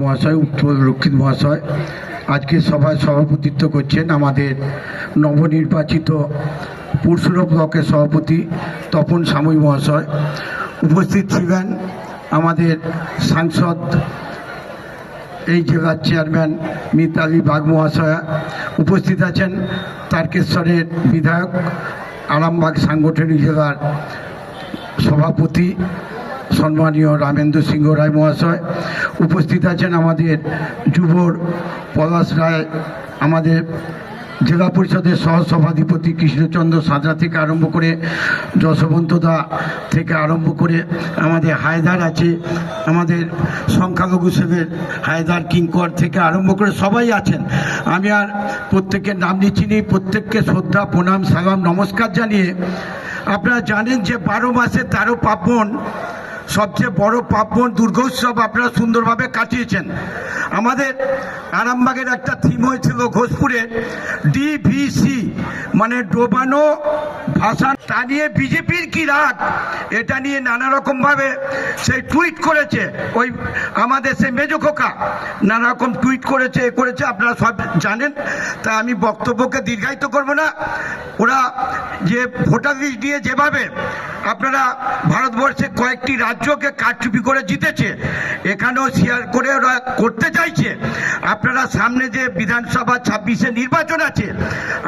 মহাশয় রক্ষিত মহাশয়, আজকে সভায় সভাপতিত্ব করছেন আমাদের নবনির্বাচিত পুরসুর ব্লকের সভাপতি তপন সাময়ী মহাশয়। উপস্থিত ছিলেন আমাদের সাংসদ, এই জেলার চেয়ারম্যান মিতালি বাগ মহাশয়া। উপস্থিত আছেন তারকেশ্বরের বিধায়ক, আরামবাগ সাংগঠনিক জেলার সভাপতি সম্মানীয় রামেন্দ্র সিংহ রায় মহাশয়, উপস্থিত আছেন আমাদের যুবর পলাশ রায়, আমাদের জেলা পরিষদের সহসভাধিপতি কৃষ্ণচন্দ্র সাঁতরা থেকে আরম্ভ করে যশবন্ত দা থেকে আরম্ভ করে আমাদের হায়দার আছে, আমাদের সংখ্যালঘু সেবের হায়দার কিঙ্কর থেকে আরম্ভ করে সবাই আছেন। আমি আর প্রত্যেকের নাম নিচ্ছি নি, প্রত্যেককে শ্রদ্ধা, প্রণাম, সালাম, নমস্কার জানিয়ে। আপনারা জানেন যে বারো মাসে তেরো পার্বণ সবচেয়ে বড় পার্বণ দুর্গোৎসব আপনারা সুন্দরভাবে কাটিয়েছেন। আমাদের আরামবাগের একটা থিম হয়েছিল ঘোষপুরে ডিভিসি মানে ডোবানো ভাষা। তা নিয়ে বিজেপির কি রাগ? এটা নিয়ে নানা রকমভাবে সেই টুইট করেছে ওই আমাদের সেই মেজো খোকা। নানা রকম টুইট করেছে, এ করেছে, আপনারা সব জানেন। তা আমি বক্তব্যকে দীর্ঘায়িত করব না। ওরা যে ভোটার লিস্ট দিয়ে যেভাবে আপনারা ভারতবর্ষে কয়েকটি রাজ্যকে কারচুপি করে জিতেছে, এখানেও শেয়ার করে ওরা করতে চাইছে আপনারা সামনে যে বিধানসভা ছাব্বিশে নির্বাচন আছে,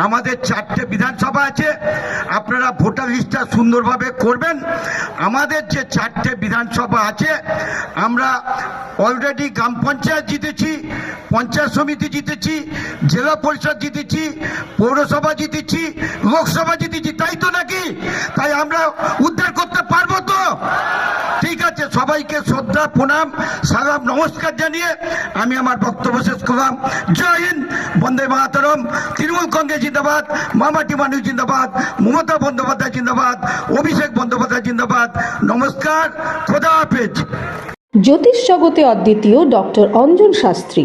আমাদের চারটে বিধানসভা আছে, আপনারা ভোটার লিস্টটা সুন্দরভাবে করবেন। আমাদের যে চারটে বিধানসভা আছে, আমরা অলরেডি গ্রাম পঞ্চায়েত জিতেছি, পঞ্চায়েত সমিতি জিতেছি, জেলা পরিষদ জিতেছি, পৌরসভা জিতেছি, লোকসভা জিতেছি, তাই তো নাকি? তাই আমরা উদ্ধার করতে পারব তো ঠিক আছে সবাইকে শ্রদ্ধা প্রণাম সালাম নমস্কার জানিয়ে আমি আমার বক্তব্য শেষ করলাম। জয় হিন্দ, বন্দে মাতরম, তৃণমূল কংগ্রেস জিন্দাবাদ মামাটি মানুষ জিন্দাবাদ, মমতা বন্দ্যোপাধ্যায় জিন্দাবাদ, অভিষেক বন্দ্যোপাধ্যায় জিন্দাবাদ। নমস্কার, খোদা হাফেজ। জ্যোতিষ জগতে অদ্বিতীয় ডক্টর অঞ্জন শাস্ত্রী।